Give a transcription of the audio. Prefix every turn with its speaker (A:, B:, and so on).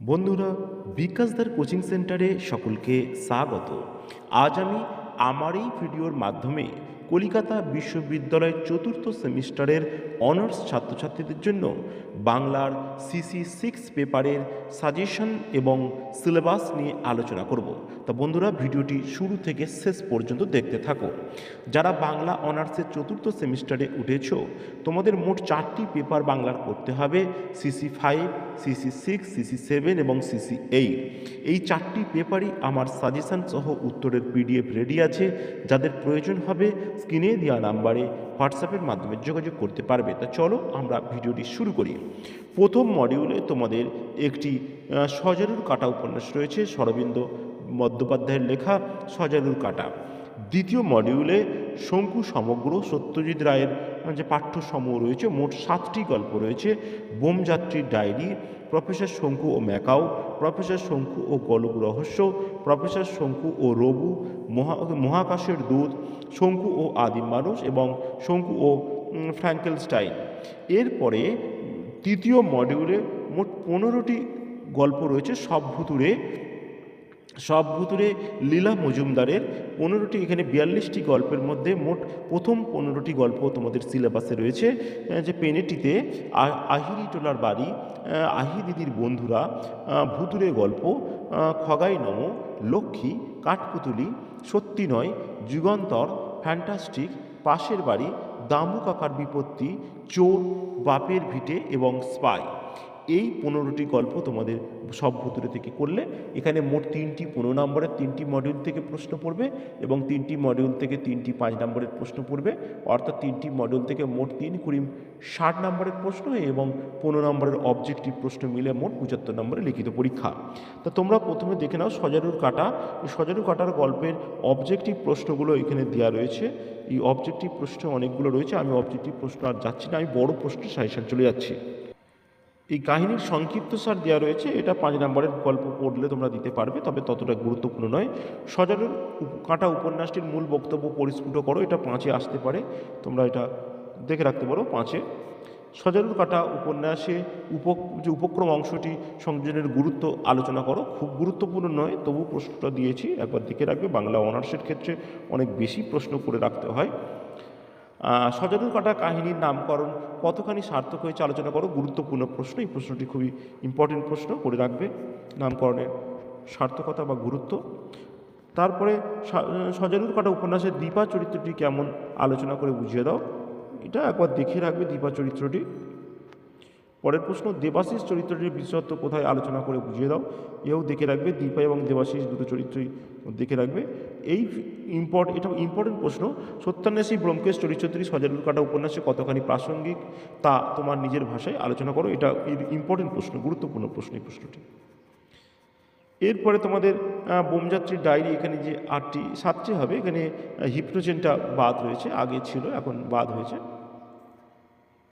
A: বন্ধুরা বিকাশদার কোচিং সেন্টারে সকলকে স্বাগত। আজ আমি আমার এই ভিডিওর মাধ্যমে কলিকাতা বিশ্ববিদ্যালয়ের চতুর্থ সেমিস্টারের অনার্স ছাত্রছাত্রীদের জন্য বাংলার সিসি সিক্স পেপারের সাজেশন এবং সিলেবাস নিয়ে আলোচনা করব। তা বন্ধুরা, ভিডিওটি শুরু থেকে শেষ পর্যন্ত দেখতে থাকো। যারা বাংলা অনার্সের চতুর্থ সেমিস্টারে উঠেছো, তোমাদের মোট চারটি পেপার বাংলার করতে হবে, CC five, CC six, CC seven এবং সিসি এইট। এই চারটি পেপারই আমার সাজেশন সহ উত্তরের পিডিএফ রেডি আছে। যাদের প্রয়োজন হবে স্ক্রিনে দেওয়া নাম্বারে হোয়াটসঅ্যাপের মাধ্যমে যোগাযোগ করতে পারবে। তা চলো আমরা ভিডিওটি শুরু করি। প্রথম মডিউলে তোমাদের একটি সজারুর কাটা উপন্যাস রয়েছে, শরবিন্দ বন্দ্যোপাধ্যায়ের লেখা সজারুর কাটা। দ্বিতীয় মডিউলে শঙ্কু সমগ্র সত্যজিৎ রায়ের যে পাঠ্যসমূহ রয়েছে, মোট সাতটি গল্প রয়েছে। বোমযাত্রীর ডায়েরি, প্রফেসর শঙ্কু ও ম্যাকাও, প্রফেসর শঙ্কু ও গলক রহস্য, প্রফেসর শঙ্কু ও রবু মহা, মহাকাশের দূত শঙ্কু ও আদিম মানুষ এবং শঙ্কু ও ফ্র্যাঙ্কেলস্টাইন। এরপরে, তৃতীয় মডিউলে মোট পনেরোটি গল্প রয়েছে। সব ভুতুরে সব ভুতুরে লীলা মজুমদারের পনেরোটি, এখানে বিয়াল্লিশটি গল্পের মধ্যে মোট প্রথম পনেরোটি গল্প তোমাদের সিলেবাসে রয়েছে। যে পেনেটিতে আহিরি টোলার বাড়ি, আহি দিদির বন্ধুরা ভুতুরে গল্প খগাই নম, লক্ষ্মী, কাঠপুতুলি, সত্যি নয় যুগান্তর ফ্যান্টাস্টিক পাশের বাড়ি দামু কাকার বিপত্তি চোর বাপের ভিটে এবং স্পাই। এই পনেরোটি গল্প তোমাদের সব ভুতুরে থেকে করলে এখানে মোট তিনটি পনেরো নম্বরের তিনটি মডিউল থেকে প্রশ্ন পড়বে এবং তিনটি মডিউল থেকে তিনটি পাঁচ নম্বরের প্রশ্ন পড়বে। অর্থাৎ তিনটি মডিউল থেকে মোট তিন কুড়ি ষাট নম্বরের প্রশ্ন এবং পনেরো নম্বরের অবজেক্টিভ প্রশ্ন মিলে মোট পঁচাত্তর নম্বরের লিখিত পরীক্ষা। তা তোমরা প্রথমে দেখে নাও সজারুর কাটা। এই সজারুর কাটার গল্পের অবজেক্টিভ প্রশ্নগুলো এখানে দেওয়া রয়েছে। এই অবজেক্টিভ প্রশ্ন অনেকগুলো রয়েছে। আমি অবজেক্টিভ প্রশ্ন আর যাচ্ছি না, আমি বড় প্রশ্ন সাজেশন চলে যাচ্ছি। এই কাহিনীর সংক্ষিপ্ত সার দেওয়া রয়েছে। এটা পাঁচ নম্বরের গল্প পড়লে তোমরা দিতে পারবে, তবে ততটা গুরুত্বপূর্ণ নয়। সজারুর কাঁটা উপন্যাসটির মূল বক্তব্য পরিস্ফুট করো, এটা পাঁচে আসতে পারে। তোমরা এটা দেখে রাখতে পারো, পাঁচে। সজারুর কাটা উপন্যাসে উপ যে উপক্রম অংশটি সংযোজনের গুরুত্ব আলোচনা করো। খুব গুরুত্বপূর্ণ নয় তবু প্রশ্নটা দিয়েছি, একবার দেখে রাখবে। বাংলা অনার্সের ক্ষেত্রে অনেক বেশি প্রশ্ন করে রাখতে হয়। আহ, সজারুর কাটা কাহিনীর নামকরণ কতখানি সার্থক হয়েছে আলোচনা করো। গুরুত্বপূর্ণ প্রশ্ন। এই প্রশ্নটি খুবই ইম্পর্টেন্ট প্রশ্ন করে রাখবে। নামকরণের সার্থকতা বা গুরুত্ব। তারপরে সা- সজারুর কাটা উপন্যাসের দীপা চরিত্রটি কেমন? আলোচনা করে বুঝিয়ে দাও। এটা একবার দেখে রাখবে দীপা চরিত্রটি। পরের প্রশ্ন, দেবাশিস চরিত্রটির বিশেষত্ব কোথায় আলোচনা করে বুঝিয়ে দাও। এও দেখে রাখবে, দীপা এবং দেবাশিস দুটো চরিত্রই দেখে রাখবে। এই ইম্পর্ট এটা ইম্পর্টেন্ট প্রশ্ন সত্যান্বেষী ব্যোমকেশ চরিত্রটি সজারুর কাটা উপন্যাসে কতখানি প্রাসঙ্গিক তা তোমার নিজের ভাষায় আলোচনা করো। এটা ইম্পর্টেন্ট প্রশ্ন, গুরুত্বপূর্ণ প্রশ্ন এই প্রশ্নটি। এরপরে তোমাদের বোমযাত্রীর ডায়েরি, এখানে যে আটটি, সাতটি হবে, এখানে হিপ্নোজেনটা বাদ রয়েছে, আগে ছিল, এখন বাদ হয়েছে।